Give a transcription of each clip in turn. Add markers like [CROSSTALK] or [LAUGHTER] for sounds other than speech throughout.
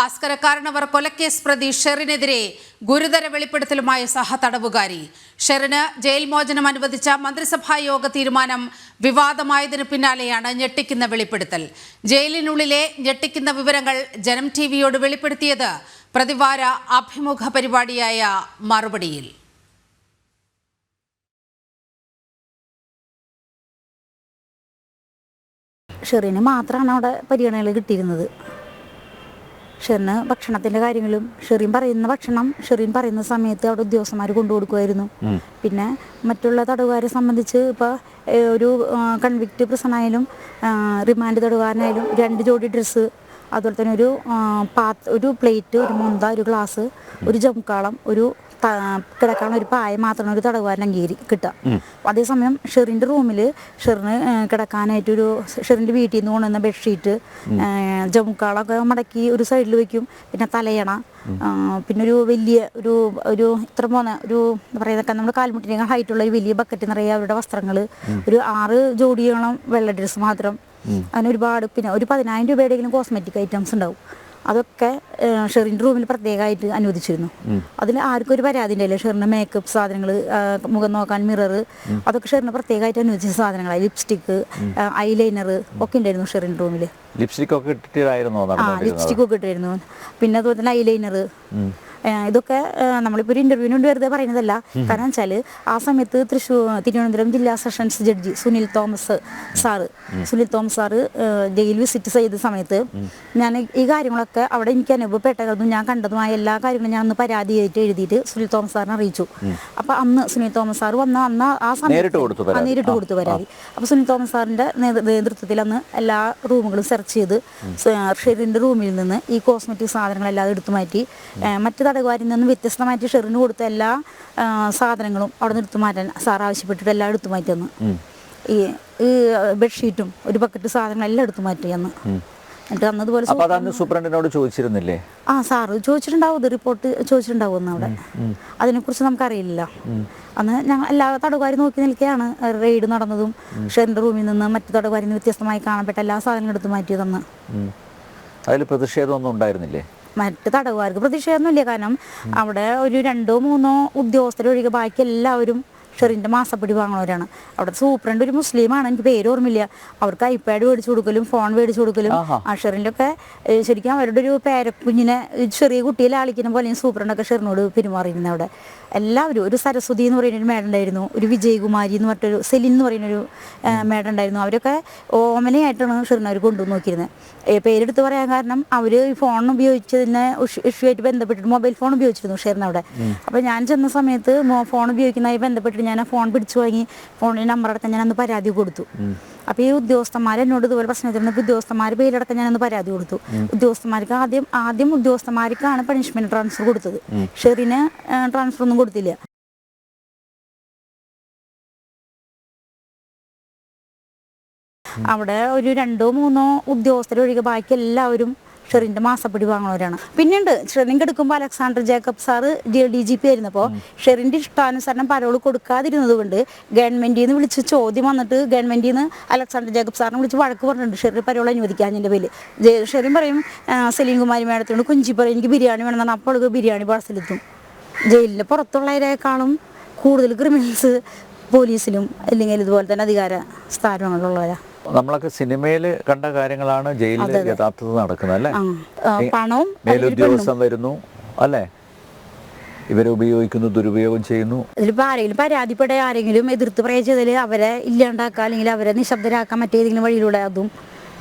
ഭാസ്കരക്കാരനവർ കൊലക്കേസ് പ്രതി ഷെറിനെതിരെ ഗുരുതര വെളിപ്പെടുത്തലുമായ സഹതടവുകാരി ഷെറിന് ജയിൽ മോചനം അനുവദിച്ച മന്ത്രിസഭായോഗ തീരുമാനം വിവാദമായതിനു പിന്നാലെയാണ് ഞെട്ടിക്കുന്ന വെളിപ്പെടുത്തൽ. ജയിലിനുള്ളിലെ ഞെട്ടിക്കുന്ന വിവരങ്ങൾ ജനം ടി വിയോട് വെളിപ്പെടുത്തിയത് പ്രതിവാര അഭിമുഖ പരിപാടിയായ മറുപടിയിൽ. ഷെറിന് മാത്രമാണ് അവിടെ പരിഗണനകൾ കിട്ടിയിരുന്നത്. ഷെറിന് ഭക്ഷണത്തിന്റെ കാര്യങ്ങളും ഷെറിൻ പറയുന്ന ഭക്ഷണം ഷെറിൻ പറയുന്ന സമയത്ത് അവിടെ ഉദ്യോഗസ്ഥന്മാർ കൊണ്ടു കൊടുക്കുമായിരുന്നു പിന്നെ മറ്റുള്ള തടവുകാരെ സംബന്ധിച്ച് ഇപ്പോൾ ഒരു കൺവിക്റ്റ് പ്രസനായാലും റിമാൻഡ് തടവുകാരനായാലും രണ്ട് ജോഡി ഡ്രസ്സ് അതുപോലെ തന്നെ ഒരു പാത്ത് ഒരു പ്ലേറ്റ് ഒരു മുന്ത ഒരു ഗ്ലാസ് ഒരു ജംകാളം ഒരു കിടക്കാൻ ഒരു പായ മാത്രമാണ് ഒരു തടവുകാരൻ കീരി കിട്ടുക. അതേസമയം ഷെറിന്റെ റൂമിൽ ഷെറിന് കിടക്കാനായിട്ട് ഒരു ഷെറിന്റെ വീട്ടിൽ നിന്ന് കൊണ്ടുവന്ന ബെഡ്ഷീറ്റ് ജമുക്കാളൊക്കെ മടക്കി ഒരു സൈഡിൽ വെക്കും. പിന്നെ തലയണ പിന്നെ ഒരു വലിയ ഒരു ഒരു ഇത്ര പോന്ന ഒരു പറയുന്നൊക്കെ നമ്മുടെ കാൽമുട്ടിനേക്കാൾ ഹൈറ്റുള്ള ഒരു വലിയ ബക്കറ്റ് നിറയെ അവരുടെ വസ്ത്രങ്ങൾ ഒരു ആറ് ജോഡിയോളം വെള്ള ഡ്രസ്സ് മാത്രം. അങ്ങനെ ഒരുപാട് പിന്നെ ഒരു പതിനായിരം രൂപയുടെയെങ്കിലും കോസ്മെറ്റിക് ഐറ്റംസ് ഉണ്ടാവും. അതൊക്കെ ഷെറിന്റെ റൂമിൽ പ്രത്യേകമായിട്ട് അനുവദിച്ചിരുന്നു. അതിൽ ആർക്കും ഒരു പരാതി ഉണ്ടായില്ല ഷെറിന്റെ മേക്കപ്പ് സാധനങ്ങൾ മുഖം നോക്കാൻ മിറർ അതൊക്കെ ഷെറിന് പ്രത്യേകമായിട്ട് അനുവദിച്ച സാധനങ്ങളാണ് ലിപ്സ്റ്റിക്ക് ഐലൈനർ ഒക്കെ ഉണ്ടായിരുന്നു ഷെറിന്റെ റൂമിൽ ലിപ്സ്റ്റിക് ഒക്കെ ഇട്ടിട്ടായിരുന്നു ആ ലിപ്സ്റ്റിക് ഒക്കെ ഇട്ടിരുന്നു. പിന്നെ അതുപോലെ തന്നെ ഐലൈനർ ഇതൊക്കെ നമ്മളിപ്പോൾ ഒരു ഇന്റർവ്യൂവിന് വേണ്ടി വെറുതെ പറയുന്നതല്ല. കാരണം വെച്ചാൽ ആ സമയത്ത് തൃശ്ശൂർ തിരുവനന്തപുരം ജില്ലാ sessions judge Sunil Thomas sir. Sunil Thomas sir jail visit ചെയ്ത സമയത്ത് ഞാൻ ഈ കാര്യങ്ങളൊക്കെ അവിടെ എനിക്ക് അനുഭവപ്പെട്ടതും ഞാൻ കണ്ടതുമായ എല്ലാ കാര്യങ്ങളും ഞാൻ അന്ന് പരാതിയായിട്ട് എഴുതിയിട്ട് സുനിൽ തോമസ് സാറിനെ അറിയിച്ചു. അപ്പോൾ അന്ന് സുനിൽ തോമസ് സാർ വന്ന അന്ന് ആ സമയത്ത്. നേരിട്ട് കൊടുത്തു പരാതി. അപ്പോൾ സുനിൽ തോമസ് സാറിന്റെ നേതൃത്വത്തിൽ അന്ന് എല്ലാ റൂമുകളും സെർച്ച് ചെയ്ത് ഷെരിന്റെ റൂമിൽ നിന്ന് ഈ കോസ്മെറ്റിക് സാധനങ്ങളെല്ലാം എടുത്തു മാറ്റി മറ്റു തടവുകാരിൽ നിന്ന് വ്യത്യസ്തമായിട്ട് ഷെറിന് കൊടുത്ത എല്ലാ സാധനങ്ങളും അവിടെ നിന്ന് എടുത്തു മാറ്റാൻ സാർ ആവശ്യപ്പെട്ടിട്ട് എല്ലാം എടുത്തു മാറ്റി തന്നു. ഈ ഈ ബെഡ്ഷീറ്റും ഒരു ബക്കറ്റ് സാധനങ്ങളെല്ലാം എടുത്തു മാറ്റി അന്ന് എന്നിട്ട് അന്ന് ഇതുപോലെ അപ്പൊ സൂപ്രണ്ടിനോട് ചോദിച്ചിരുന്നില്ലേ? ആ സാറ് ചോദിച്ചിട്ടുണ്ടാവും ഇത് റിപ്പോർട്ട് ചോദിച്ചിട്ടുണ്ടാവും അന്ന് അവിടെ. അതിനെക്കുറിച്ച് നമുക്കറിയില്ല അന്ന് ഞങ്ങൾ എല്ലാ തടവുകാരി നോക്കി നിൽക്കുകയാണ് റെയ്ഡ് നടന്നതും ഷെറിന്റെ റൂമിൽ നിന്ന് മറ്റു തടവുകാരിൽ നിന്ന് വ്യത്യസ്തമായി കാണപ്പെട്ട എല്ലാ സാധനങ്ങളും എടുത്തു മാറ്റിയതെന്ന് അതിൽ പ്രതിഷേധമൊന്നും ഉണ്ടായിരുന്നില്ലേ? മറ്റ് തടവുകാർക്ക് പ്രതിഷേധമൊന്നുമില്ല. കാരണം അവിടെ ഒരു രണ്ടോ മൂന്നോ ഉദ്യോഗസ്ഥരൊഴികെ ബാക്കി എല്ലാവരും ഷെറിന്റെ മാസപ്പടി വാങ്ങുന്നവരാണ് അവിടെ സൂപ്രണ്ട് ഒരു മുസ്ലിമാണ് എനിക്ക് പേര് ഓർമ്മയില്ല അവർക്ക് ഐപാഡ് മേടിച്ചു കൊടുക്കലും ഫോൺ മേടിച്ചു കൊടുക്കലും. ആ ഷെറിന്റെ ഒക്കെ ശരിക്കും അവരുടെ ഒരു പേരക്കുഞ്ഞിനെ ചെറിയ കുട്ടിയെ ലാളിക്കുന്ന പോലെയും സൂപ്രണ്ടൊക്കെ ഷെറിനോട് പെരുമാറിയിരുന്നത് അവിടെ. എല്ലാവരും ഒരു സരസ്വതി എന്ന് പറയുന്ന ഒരു മേഡം ഉണ്ടായിരുന്നു ഒരു വിജയകുമാരി എന്ന് പറഞ്ഞൊരു സെലിൻ എന്ന് പറയുന്ന ഒരു മേഡം ഉണ്ടായിരുന്നു. അവരൊക്കെ ഓമനയായിട്ടാണ് ഷെറിനെ അവർ കൊണ്ടുവന്ന് നോക്കിയിരുന്നത് പേരെടുത്ത് പറയാൻ കാരണം അവർ ഈ ഫോൺ ഉപയോഗിച്ചതിനെ ഇഷ്യൂ ആയിട്ട് ബന്ധപ്പെട്ടിട്ട് മൊബൈൽ ഫോൺ ഉപയോഗിച്ചിരുന്നു ഷെറിന് അവിടെ അപ്പോൾ ഞാൻ ചെന്ന സമയത്ത് ഫോൺ ഉപയോഗിക്കുന്നതായി ബന്ധപ്പെട്ടിട്ട് ഞാൻ ആ ഫോൺ പിടിച്ചു വാങ്ങി ഫോണിൽ നമ്പർ അടക്കം ഞാൻ അന്ന് പരാതി കൊടുത്തു. അപ്പോൾ ഈ ഉദ്യോഗസ്ഥന്മാർ എന്നോട് ഇതുപോലെ പ്രശ്നത്തിൽ ഉദ്യോഗസ്ഥന്മാർ പേരടക്കം ഞാനൊന്ന് പരാതി കൊടുത്തു. ഉദ്യോഗസ്ഥന്മാർക്ക് ആദ്യം ആദ്യം ഉദ്യോഗസ്ഥന്മാർക്കാണ് പണിഷ്മെന്റ് ട്രാൻസ്ഫർ കൊടുത്തത്. ഷെറിന് ട്രാൻസ്ഫർ ഒന്നും കൊടുത്തില്ല. അവിടെ ഒരു രണ്ടോ മൂന്നോ ഉദ്യോഗസ്ഥരൊഴികെ ബാക്കി എല്ലാവരും ഷെറിന്റെ മാസപ്പിടി വാങ്ങുന്നവരാണ് പിന്നെയുണ്ട് ഷെറിൻ എടുക്കുമ്പോൾ Alexander Jacob sir D G P ആയിരുന്നപ്പോൾ ഷെറിന്റെ ഇഷ്ടാനുസരണം പരോൾ കൊടുക്കാതിരുന്നത് കൊണ്ട് ഗവൺമെന്റിൽ നിന്ന് വിളിച്ച് ചോദ്യം വന്നിട്ട് ഗവൺമെന്റിൽ നിന്ന് അലക്സാണ്ടർ ജേക്കബ് സാറിനെ വിളിച്ച് വഴക്ക് പറഞ്ഞിട്ടുണ്ട്. ഷെറിൻ പരോൾ അനുവദിക്കാഞ്ഞതിന്റെ പേര് ഷെറിൻ പറയും സലീം കുമാരി മേഡത്തിനോട് കുഞ്ചി പറയും എനിക്ക് ബിരിയാണി വേണമെന്നാണ്. അപ്പോൾ ബിരിയാണി പാർസലെത്തും ജയിലിന്റെ പുറത്തുള്ളവരെക്കാളും കൂടുതൽ ക്രിമിനൽസ് പോലീസിലും അല്ലെങ്കിൽ ഇതുപോലെ തന്നെ അധികാര സ്ഥാനങ്ങളിലുള്ളവരാ നമ്മളൊക്കെ സിനിമയിൽ കണ്ട കാര്യങ്ങളാണ് ജയിലിൽ യഥാർത്ഥത്തിൽ നടക്കുന്നത് അല്ലേ? പണവും മേലുദ്യോഗസ്ഥൻ വരുന്നു അല്ലേ? ഇവരെ ഉപയോഗിക്കുന്നു ദുരുപയോഗം ചെയ്യുന്നു. ഇതിലിപ്പോൾ ആരെങ്കിലും പരാതിപ്പെട്ട ആരെങ്കിലും എതിർത്ത് ചെയ്താൽ അവരെ ഇല്ലാണ്ടാക്കുക അല്ലെങ്കിൽ അവരെ നിശബ്ദരാക്കാൻ മറ്റേതെങ്കിലും വഴിയിലൂടെ അതും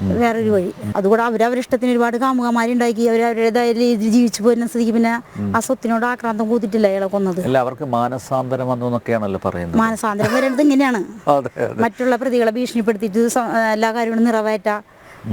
വേറൊരു വഴി. അതുകൂടെ അവരവരുടെ ഇഷ്ടത്തിന് ഒരുപാട് കാമുകമാരുണ്ടാക്കി അവരവരുടേതായ രീതിയിൽ ജീവിച്ചു പോരുന്ന സ്ഥിതിക്ക് പിന്നെ ആ സ്വത്തിനോട് ആക്രാന്തം കൂത്തിട്ടില്ല അയാളെ കൊന്നത്. അല്ല അവർക്ക് മാനസാന്തരം വന്നു എന്നൊക്കെയാണല്ലോ പറയുന്നത്. മാനസാന്തരം വരുന്നത് ഇങ്ങനെയാണ്. [LAUGHS] മറ്റുള്ള പ്രതികളെ ഭീഷണിപ്പെടുത്തിയിട്ട് എല്ലാ കാര്യങ്ങളും നിറവേറ്റ.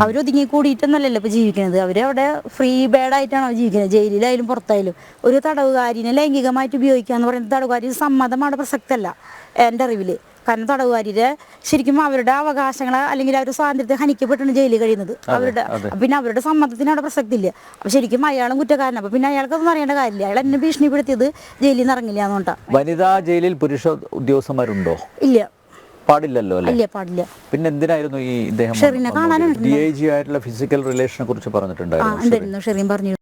അവരൊതുങ്ങി കൂടിയിട്ടൊന്നല്ലല്ലോ ഇപ്പൊ ജീവിക്കുന്നത്. അവരവിടെ ഫ്രീ ബേഡായിട്ടാണ് അവർ ജീവിക്കുന്നത്. ജയിലിലായാലും പുറത്തായാലും. ഒരു തടവുകാരിനെ ലൈംഗികമായിട്ട് ഉപയോഗിക്കുക എന്ന് പറയുന്നത് തടവുകാരി സമ്മതമാണ് പ്രസക്തല്ല. എന്റെ അറിവിൽ കാരണം തടവുകാരിയുടെ ശരിക്കും അവരുടെ അവകാശങ്ങൾ അല്ലെങ്കിൽ അവരുടെ സ്വാതന്ത്ര്യത്തെ ഹനിക്കപ്പെട്ടാണ് ജയിലിൽ കഴിയുന്നത്. അവരുടെ പിന്നെ അവരുടെ സമ്മതത്തിന് അവിടെ പ്രസക്തി ഇല്ല. അപ്പൊ ശരിക്കും അയാളും കുറ്റക്കാരനാണ്. അപ്പൊ പിന്നെ അയാൾക്കൊന്നും അറിയേണ്ട കാര്യമില്ല. അയാൾ എന്നെ ഭീഷണിപ്പെടുത്തിയത് ജയിലിൽ നിന്ന് ഇറങ്ങില്ല വനിതാ ജയിലിൽ പുരുഷ ഉദ്യോഗസ്ഥന്മാരുണ്ടോ? ഇല്ല. പാടില്ലല്ലോ അല്ലേ? ഇല്ല പാടില്ല. പിന്നെ എന്തിനായിരുന്നു ഈ ഇദ്ദേഹം ഷെറിനെ കാണാനാണ് ഡി ഐ ജി ആയിട്ടുള്ള ഫിസിക്കൽ റിലേഷനെ കുറിച്ച് പറഞ്ഞിട്ടുണ്ടായിരുന്നു ഷെറിൻ പറഞ്ഞിരുന്നു.